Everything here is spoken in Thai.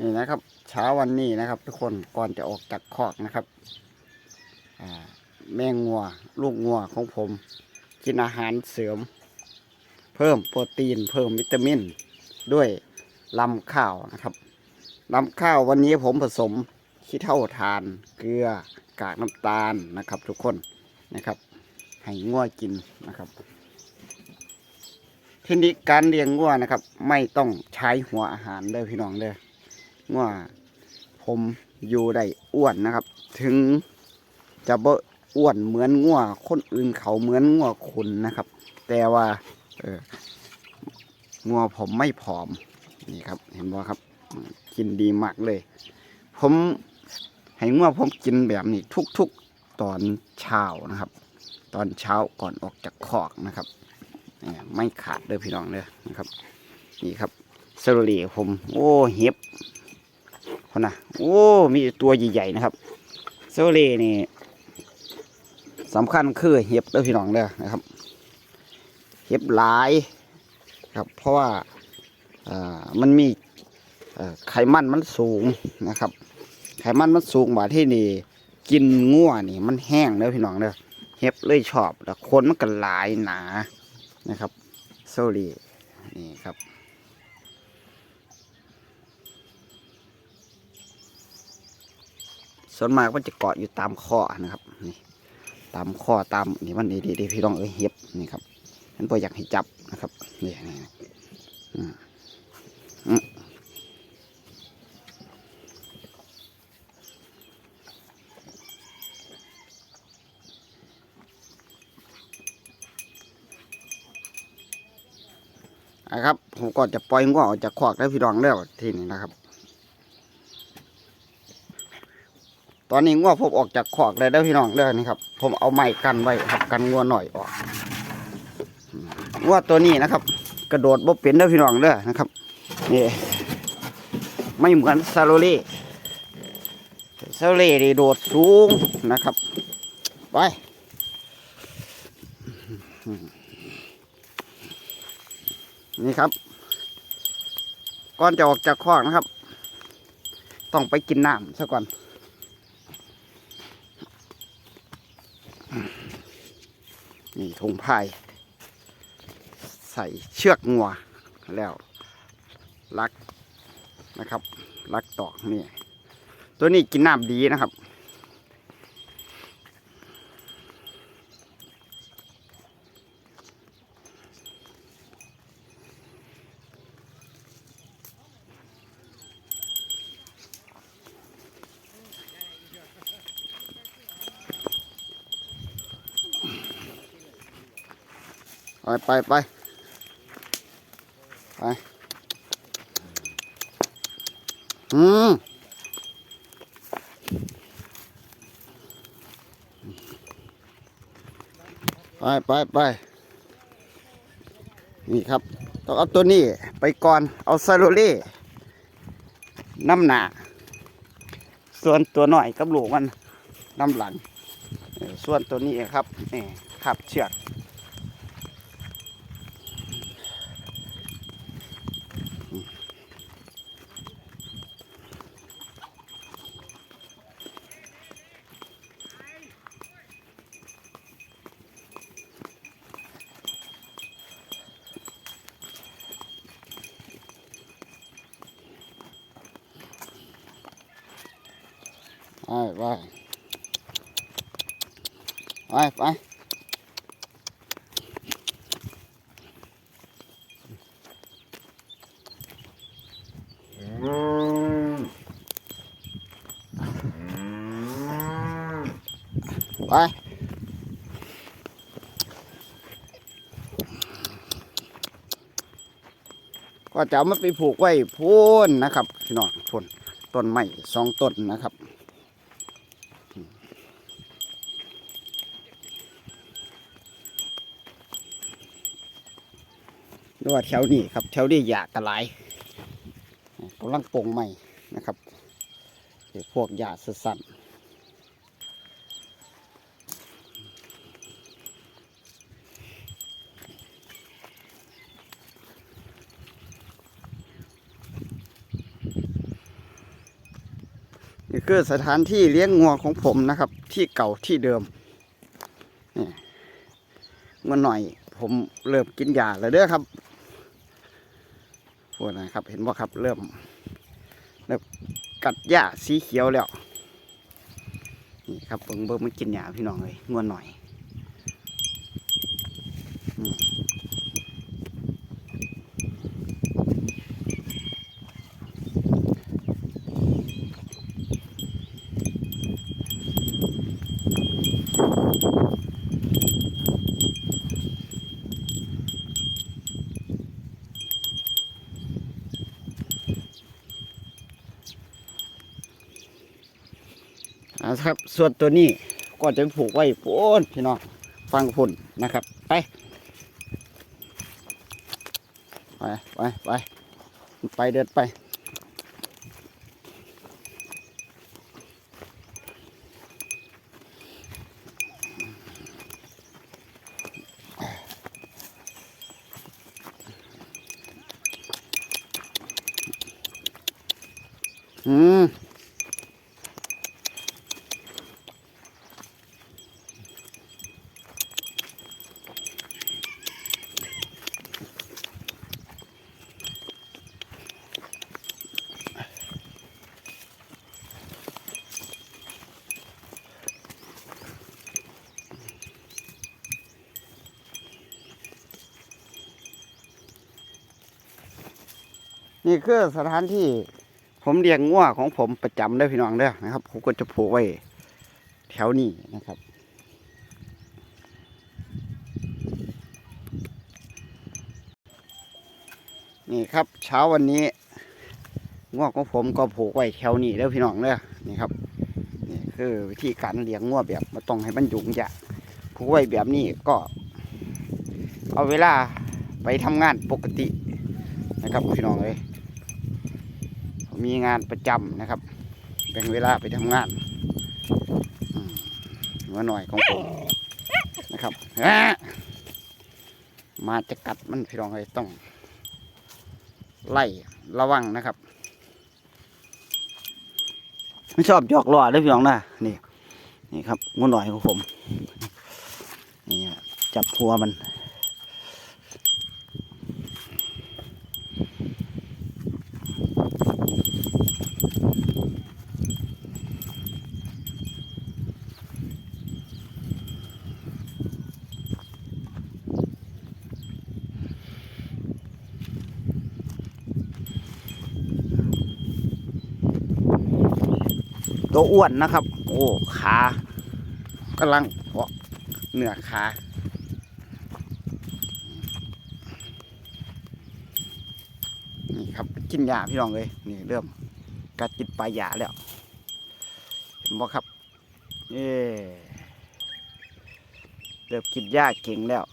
นี่นะครับ เช้าวันนี้นะครับ ทุกคนก่อนจะออกจากคอกนะครับแม่งัว ลูกงัวของผม กินอาหารเสริม เพิ่มโปรตีน เพิ่มวิตามิน ด้วยลำข้าวนะครับลำข้าววันนี้ผมผสมขี้เท่าทานเกลือกากน้ำตาลนะครับ ทุกคนนะครับ ให้งัวกินนะครับเทคนิคการเลี้ยงงัวนะครับ ไม่ต้องใช้หัวอาหารเด้อพี่น้องเด้อ งัวผมอยู่ได้อ้วนนะครับ ถึงจะบ่อ้วนเหมือนงัวคนอื่นเขาเหมือนงัวขุนนะครับ แต่ว่าเอองัวผมไม่ผอมนี่ครับ เห็นบ่ครับ กินดีมากเลย ผมให้งัวผมกินแบบนี้ทุกๆตอนเช้านะครับ ตอนเช้าก่อนออกจากคอกนะครับไม่ขาดเลยพี่น้องเลยนะครับ นี่ครับเซลลีผม โอ้เห็บ คนนะโอ้มีตัวใหญ่ๆนะครับเซลลีนี่สำคัญคือเห็บเด้อพี่น้องเด้อนะครับ เห็บหลายครับ เพราะว่ามันมีไขมันมันสูงนะครับ ไขมันมันสูงกว่าที่นี่ กินงัวนี่ มันแห้งเด้อพี่น้องเด้อเห็บเลยชอบแล้วคนมันก็หลายหนานะครับโซลีนี่ครับ ส่วนมากมันจะเกาะอยู่ตามข้อนะครับนี่ตามข้อตามนี่มันดีดีๆพี่น้องเอ้ยเห็บนี่ครับฉันพออยากให้จับนะครับนี่นี่อืมอืมนะครับผมก็จะปล่อยงัวออกจากคอกแล้วพี่น้องแล้วที่นี่นะครับ ตอนนี้งัวผมออกจากคอกเลยแล้วพี่น้องเด้อนี่ครับ ผมเอาไม้กันไว้ครับกันงัวหน่อยออกงัวตัวนี้นะครับ กระโดดบ่เป็นเด้อพี่น้องเด้อนะครับนี่ไม่เหมือนซาโลเล่ซาโลเล่นี่โดดสูงนะครับไปนี่ครับก่อนจะออกจากคอกนะครับ ต้องไปกินน้ำซะก่อน นี่ถุงพาย ใส่เชือกงัวแล้วลักนะครับ ลักตอกนี่ ตัวนี้กินน้ำดีนะครับ ไปไปไปไปอืมไปไปไปนี่ครับ ต้องเอาตัวนี้ไปก่อนเอาซาโรเล่น้ำหนาส่วนตัวหน่อยกับหลูกมันน้ำหลัง ส่วนตัวนี้ครับนี่ขับเชือก ไปไปไปไปไปก็จะเอามันไปผูกไว้พูนนะครับพี่น้องพูนต้นไม้สองต้นนะครับ หรือว่าแถวนี้ครับแถวนี้หยากกระไรกำลังปลงใหม่นะครับพวกหยาสสั่นนี่คือสถานที่เลี้ยงงัวของผมนะครับ ที่เก่าที่เดิมนี่งัวหน่อยผมเริ่มกินยาแล้วเด้อครับ พวนะครับ เห็นบ่ครับเริ่มเริ่มกัดหญ้าสีเขียวแล้วนี่ครับเบิ่งเบิ่งมันกินหญ้าพี่น้องเลยงัวหน่อยาครับ ส่วนตัวนี้ก็จะผูกไว้พ้นพี่น้องฟังพุ่นนะครับ ไป ไปไปไปไปเดินไปอืม นี่คือสถานที่ผมเลี้ยงงัวของผมประจำเด้พี่น้องเด้อนะครับผมก็จะผูกไว้แถวนี้นะครับ นี่ครับเช้าวันนี้งัวของผมก็ผูกไว้แถวนี้เด้อพี่น้องเด้อนี่ครับนี่คือวิธีการเลี้ยงงัวแบบมาต้องให้มันยุงยากผูกไว้แบบนี้ก็ เอาเวลาไปทำงานปกตินะครับพี่น้องเอ้ย มมีงานประจำนะครับแบ่งเวลาไปทำงานอืมหัวหน่อยของผมนะครับมาจะกัดมันพี่น้องเอ้ยต้อง ไล่ระวังนะครับไม่ชอบหยอกล้อเลยพี่น้องนะนี่นี่ครับงูหน่อยของผมนี่จับหัวมัน ตัวอ้วนนะครับ โอ้ขากำลังออกเหนือขานี่ครับกินยาพี่น้องเลยนี่เริ่มกัดกินปลายาแล้วเห็นบ่ครับเอ้เริ่มกินยาเก่งแล้ว